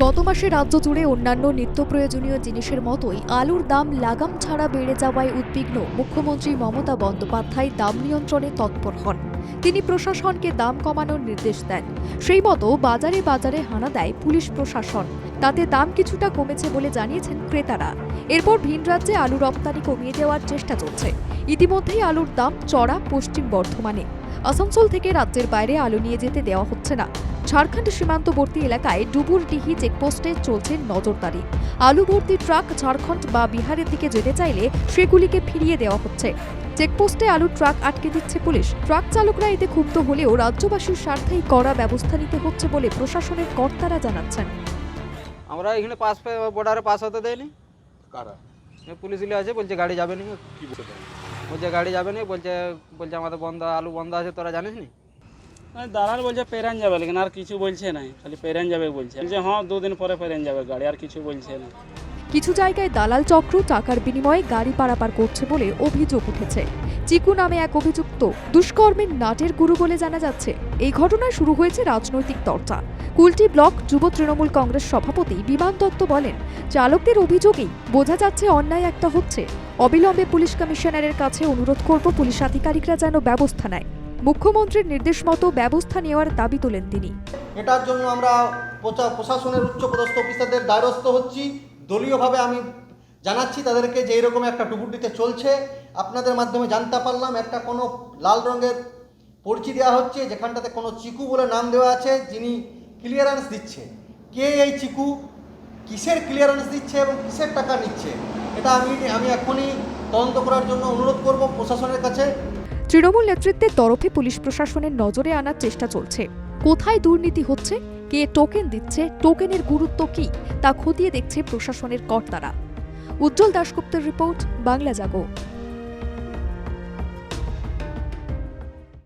গত মাসে রাজ্য জুড়ে অন্যান্য নিত্য প্রয়োজনীয় জিনিসের মতোই আলুর দাম লাগাম ছাড়া বেড়ে যাওয়ায় উদ্বিগ্ন মুখ্যমন্ত্রী মমতা বন্দ্যোপাধ্যায় দাম নিয়ন্ত্রণে তৎপর হন। তিনি প্রশাসনকে দাম কমানোর নির্দেশ দেন। সেই মতো বাজারে বাজারে হানা দেয় পুলিশ প্রশাসন। তাতে দাম কিছুটা কমেছে বলে জানিয়েছেন ক্রেতারা। এরপর ভিন রাজ্যে আলু রপ্তানি কমিয়ে দেওয়ার চেষ্টা চলছে। ইতিমধ্যেই আলুর দাম চড়া পশ্চিম বর্ধমানে। আসানসোল থেকে রাজ্যের বাইরে আলু নিয়ে যেতে দেওয়া হচ্ছে না। ঝাড়খণ্ড সীমান্তবর্তী এলাকায় ডুবুরডিহি চেকপোস্টে চলছে নজরদারি। আলু ভর্তি ট্রাক ঝাড়খণ্ড বা বিহারের দিকে যেতে চাইলে সেগুলিকে ফিরিয়ে দেওয়া হচ্ছে। চেকপোস্টে আলু ট্রাক আটকে দিচ্ছে পুলিশ। ট্রাক চালকরা এতে ক্ষুব্ধ হলেও রাজ্যবাসীর স্বার্থেই কড়া ব্যবস্থা নিতে হচ্ছে বলে প্রশাসনের কর্তারা জানাচ্ছেন। আমরা এখানে পাস বর্ডারে পাস হতে দেয়নি। কারা? এ পুলিশগুলি আছে বলছে গাড়ি যাবে না। কি বলছে বলছে গাড়ি যাবে না বলছে বলছে আমাদের বন্ধ আলু বন্ধ আছে তোরা জানিস নি? দালাল বলছে পেরান যাবে লেকিন আর কিছু বলছে না খালি পেরান যাবে বলছে। বলছে হ্যাঁ দুদিন পরে পেরান যাবে গাড়ি আর কিছু বলছে না। কিছু জায়গায় দালাল চক্র টাকার বিনিময়ে গাড়ি পারাপার করছে বলে অভিযোগ উঠেছে। চিকু নামে এক অভিযুক্ত দুষ্কর্মের নাটের গুরু বলে জানা যাচ্ছে। এই ঘটনায় শুরু হয়েছে রাজনৈতিক চর্চা কুলটি ব্লক যুব তৃণমূল কংগ্রেস সভাপতি বিমান দত্ত বলেন, চালকদের অভিযোগেই বোঝা যাচ্ছে অন্যায় একটা হচ্ছে। অবিলম্বে পুলিশ কমিশনারের কাছে অনুরোধ করব পুলিশ আধিকারিকরা যেন ব্যবস্থা নেয়। মুখ্যমন্ত্রীর নির্দেশ মতো ব্যবস্থা নেওয়ার দাবি তোলেন তিনি। এটার জন্য আমরা প্রশাসনের উচ্চপদস্থ অফিসারদের দ্বারস্থ হচ্ছি। দলীয়ভাবে আমি জানাচ্ছি তাদেরকে যে এরকম একটা ডুবুরিতে চলছে। আপনাদের মাধ্যমে জানতে পারলাম, একটা কোনো লাল রঙের পরিচি দেওয়া হচ্ছে, যেখানটাতে কোনো চিকু বলে নাম দেওয়া আছে, যিনি ক্লিয়ারেন্স দিচ্ছে। কে এই চিকু? কিসের ক্লিয়ারেন্স দিচ্ছে এবং কিসের টাকা নিচ্ছে? এটা আমি আমি এখনই তদন্ত করার জন্য অনুরোধ করব প্রশাসনের কাছে। তৃণমূল নেতৃত্বের তরফে পুলিশ প্রশাসনের নজরে আনার চেষ্টা চলছে। কোথায় দুর্নীতি হচ্ছে? কে টোকেন দিচ্ছে টোকেনের গুরুত্ব কি তা খতিয়ে দেখছে প্রশাসনের কর্তারা। উজ্জ্বল দাশগুপ্তের রিপোর্ট, বাংলা জাগো।